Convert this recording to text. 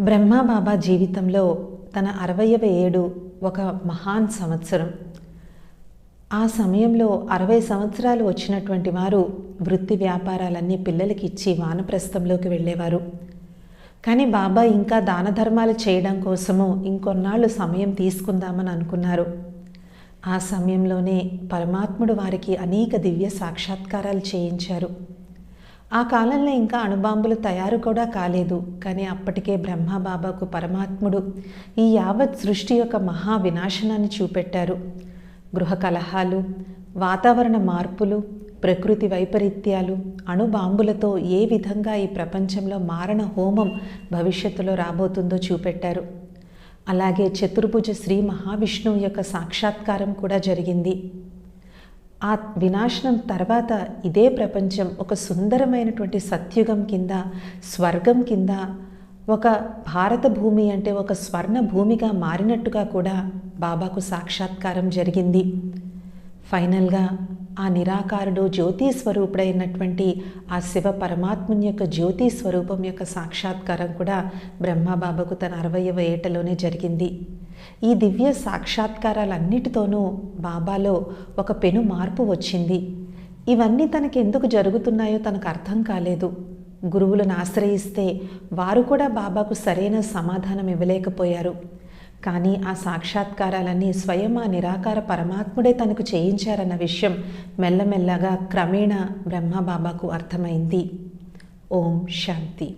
బ్రహ్మబాబా జీవితంలో తన అరవయవ ఏడు ఒక మహాన్ సంవత్సరం. ఆ సమయంలో అరవై సంవత్సరాలు వచ్చినటువంటి వారు వృత్తి వ్యాపారాలన్నీ పిల్లలకి ఇచ్చి వానప్రస్థంలోకి వెళ్ళేవారు. కానీ బాబా ఇంకా దాన ధర్మాలు చేయడం కోసము ఇంకొన్నాళ్ళు సమయం తీసుకుందామని అనుకున్నారు. ఆ సమయంలోనే పరమాత్ముడు వారికి అనేక దివ్య సాక్షాత్కారాలు చేయించారు. ఆ కాలంలో ఇంకా అణుబాంబులు తయారు కూడా కాలేదు కానీ అప్పటికే బ్రహ్మబాబాకు పరమాత్ముడు ఈ యావత్ సృష్టి యొక్క మహా వినాశనాన్ని చూపెట్టారు. గృహ కలహాలు వాతావరణ మార్పులు ప్రకృతి వైపరీత్యాలు అణుబాంబులతో ఏ విధంగా ఈ ప్రపంచంలో మారణ హోమం భవిష్యత్తులో రాబోతుందో చూపెట్టారు. అలాగే చతుర్భుజ శ్రీ మహావిష్ణువు యొక్క సాక్షాత్కారం కూడా జరిగింది. ఆ వినాశనం తర్వాత ఇదే ప్రపంచం ఒక సుందరమైనటువంటి సత్యుగం కింద స్వర్గం కింద ఒక భారత భూమి అంటే ఒక స్వర్ణ భూమిగా మారినట్టుగా కూడా బాబాకు సాక్షాత్కారం జరిగింది. ఫైనల్గా ఆ నిరాకారుడు జ్యోతి స్వరూపుడైనటువంటి ఆ శివ పరమాత్ముని యొక్క జ్యోతి స్వరూపం యొక్క సాక్షాత్కారం కూడా బ్రహ్మబాబాకు తన అరవయవ ఏటలోనే జరిగింది. ఈ దివ్య సాక్షాత్కారాలన్నిటితోనూ బాబాలో ఒక పెను మార్పు వచ్చింది. ఇవన్నీ తనకి ఎందుకు జరుగుతున్నాయో తనకు అర్థం కాలేదు. గురువులను ఆశ్రయిస్తే వారు కూడా బాబాకు సరైన సమాధానం ఇవ్వలేకపోయారు. కానీ ఆ సాక్షాత్కారాలన్నీ స్వయం ఆ నిరాకార పరమాత్ముడే తనకు చేయించారన్న విషయం మెల్లమెల్లగా క్రమేణా బ్రహ్మబాబాకు అర్థమైంది. ఓం శాంతి.